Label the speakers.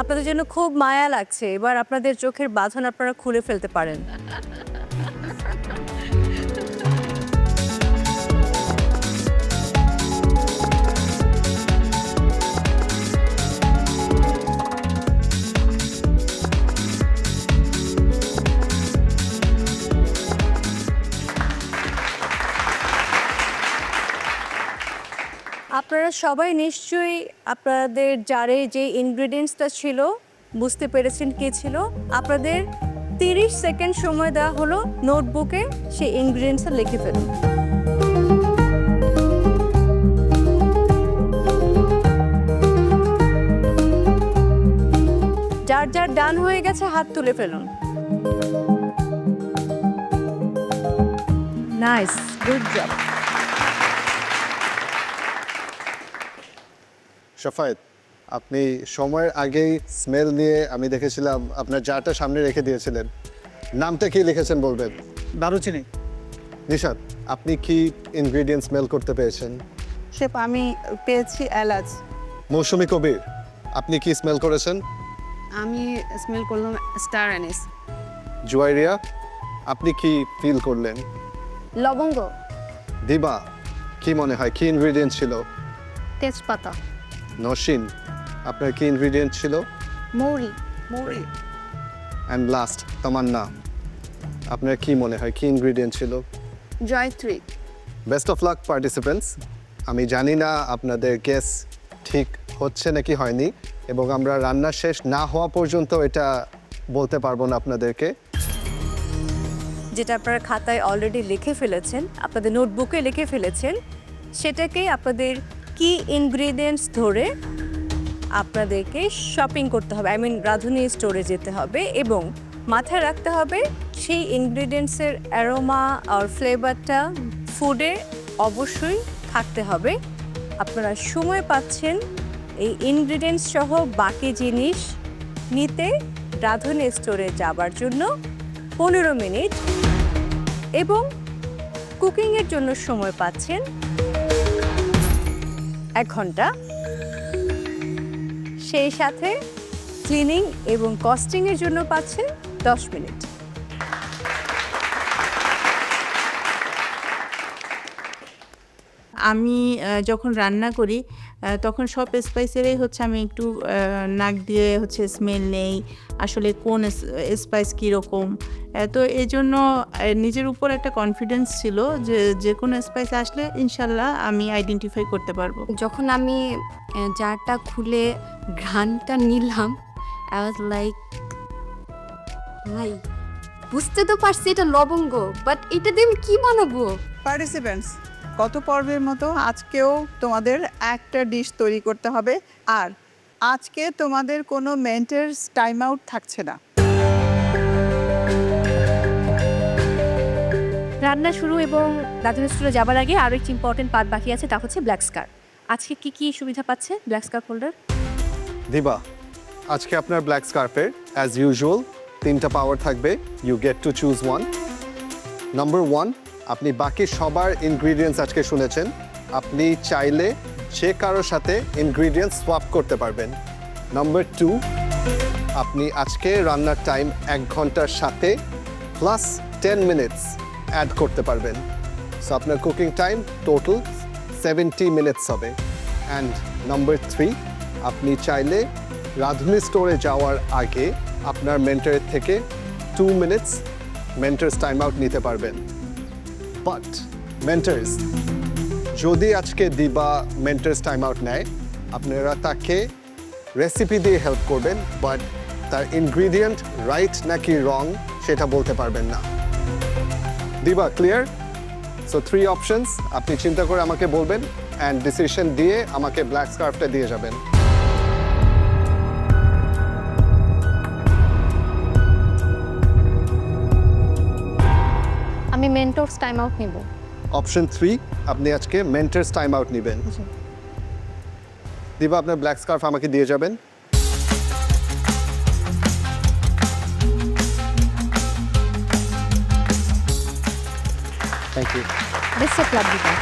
Speaker 1: আপনাদের জন্য খুব মায়া লাগছে। এবার আপনাদের চোখের বাঁধন আপনারা খুলে ফেলতে পারেন। আপনারা সবাই নিশ্চয়ই আপনাদের জারে যে ইনগ্রিডিয়েন্টসটা ছিল, বুঝতে পেরেছেন কী ছিল? আপনাদের তিরিশ সেকেন্ড সময় দেওয়া হলো নোটবুকে সেই ইনগ্রেডিয়েন্টসটা লিখে ফেলুন। যার যার ডান হয়ে গেছে, হাত তুলে ফেলুন। নাইস গুড জব
Speaker 2: শাফায়েত আপনি সময়ের আগেই স্মেল নিয়ে আমি দেখেছিলাম আপনার জারটা সামনে রেখে দিয়েছিলেন। নামটা কি লিখেছেন বলবেন?
Speaker 3: দারুচিনি।
Speaker 2: নিশাদ আপনি কি ইনগ্রেডিয়েন্ট স্মেল করতে পেয়েছেন?
Speaker 4: শেফ আমি পেয়েছি এলাচ।
Speaker 2: মৌসুমি কবির আপনি কি স্মেল করেছেন?
Speaker 4: আমি স্মেল করলাম স্টার অ্যানিস
Speaker 2: জুয়াইরিয়া আপনি কি ফিল করলেন?
Speaker 5: লবঙ্গ।
Speaker 2: দিবা কি মনে হয় কি ইনগ্রেডিয়েন্ট ছিল?
Speaker 5: তেজপাতা।
Speaker 2: নসিন আপনার কি ইনগ্রিডিয়েন্ট ছিল?
Speaker 5: মৌরি
Speaker 4: মৌরি।
Speaker 2: অ্যান্ড লাস্ট তামান্না আপনার কি মনে হয় কি ইনগ্রেডিয়েন্ট ছিল?
Speaker 4: জয়ত্রী।
Speaker 2: বেস্ট অফ লাক পার্টিসিপেন্টস আমি জানি না আপনাদের গেস ঠিক হচ্ছে নাকি হয়নি এবং আমরা রান্না শেষ না হওয়া পর্যন্ত এটা বলতে পারব না আপনাদেরকে।
Speaker 1: যেটা আপনারা খাতায় অলরেডি লিখে ফেলেছেন আপনাদের নোটবুকে লিখে ফেলেছেন সেটাকে আপনাদের কি ইনগ্রিডিয়েন্টস ধরে আপনাদেরকে শপিং করতে হবে? আই মিন রাঁধুনি স্টোরে যেতে হবে এবং মাথায় রাখতে হবে সেই ইনগ্রিডিয়েন্টসের অ্যারোমা আর ফ্লেভারটা ফুডে অবশ্যই থাকতে হবে। আপনারা সময় পাচ্ছেন এই ইনগ্রিডিয়েন্টস সহ বাকি জিনিস নিতে রাঁধুনি স্টোরে যাবার জন্য পনেরো মিনিট এবং কুকিংয়ের জন্য সময় পাচ্ছেন এক ঘণ্টা। সেই সাথে ক্লিনিং এবং কস্টিংয়ের জন্য পাচ্ছে দশ মিনিট।
Speaker 6: আমি যখন রান্না করি তখন সব স্পাইসেরই হচ্ছে আমি একটু নাক দিয়ে হচ্ছে স্মেল নেই আসলে কোন স্পাইস কীরকম। তো এই জন্য নিজের উপর একটা কনফিডেন্স ছিল যে যে কোনো স্পাইস আসলে ইনশাল্লাহ আমি আইডেন্টিফাই করতে পারব।
Speaker 5: যখন আমি জারটা খুলে ঘ্রাণটা নিলাম আই ওয়াজ লাইক ভাই বুঝতে তো পারছি এটা লবঙ্গ বাট এটা দিয়ে আমি কি বানাবো?
Speaker 4: পার্টিসিপেন্টস গত পর্বের মতো আজকেও তোমাদের একটা ডিশ তৈরি করতে হবে। আর আজকে তোমাদের কোনো মেন্টার্স টাইম আউট থাকছে না।
Speaker 1: রান্না শুরু এবং রাঁধুনি স্টোরে যাবার আগে আরও একটি ইম্পর্টেন্ট পার্ট বাকি আছে তা হচ্ছে ব্ল্যাক স্কার আজকে কি কি সুবিধা পাচ্ছে ব্ল্যাক স্কার হোল্ডার
Speaker 2: দিবা আজকে আপনার ব্ল্যাক স্কার্ফের অ্যাজ ইউজুয়াল তিনটা পাওয়ার থাকবে। You get to choose one number one আপনি বাকি সবার ইনগ্রিডিয়েন্টস আজকে শুনেছেন। আপনি চাইলে যে কারোর সাথে ইনগ্রিডিয়েন্টস সোয়াপ করতে পারবেন। নাম্বার টু আপনি আজকে রান্নার টাইম এক ঘণ্টার সাথে প্লাস টেন মিনিটস অ্যাড করতে পারবেন। সো আপনার cooking time total seventy minutes হবে। অ্যান্ড নাম্বার থ্রি আপনি চাইলে রাঁধুনি স্টোরে যাওয়ার আগে আপনার মেন্টারের থেকে two minutes mentor's time out নিতে পারবেন। বাট মেন্টার্স যদি আজকে দিবা মেন্টার্স টাইম আউট নেয়, আপনারা তাকে রেসিপি দিয়ে হেল্প করবেন বাট তার ইনগ্রিডিয়েন্ট রাইট নাকি রং সেটা বলতে পারবেন না। দিবা ক্লিয়ার সো থ্রি অপশনস আপনি চিন্তা করে আমাকে বলবেন অ্যান্ড ডিসিশন দিয়ে আমাকে ব্ল্যাক স্কার্ফটা দিয়ে যাবেন।
Speaker 5: আমি মেন্টরস টাইম আউট নিব।
Speaker 2: অপশন থ্রি আপনি আজকে মেন্টার্স টাইম আউট নেবেন। দিবা আপনার ব্ল্যাক স্কার্ফ আমাকে দিয়ে যাবেন। Thank you
Speaker 5: best of love Diba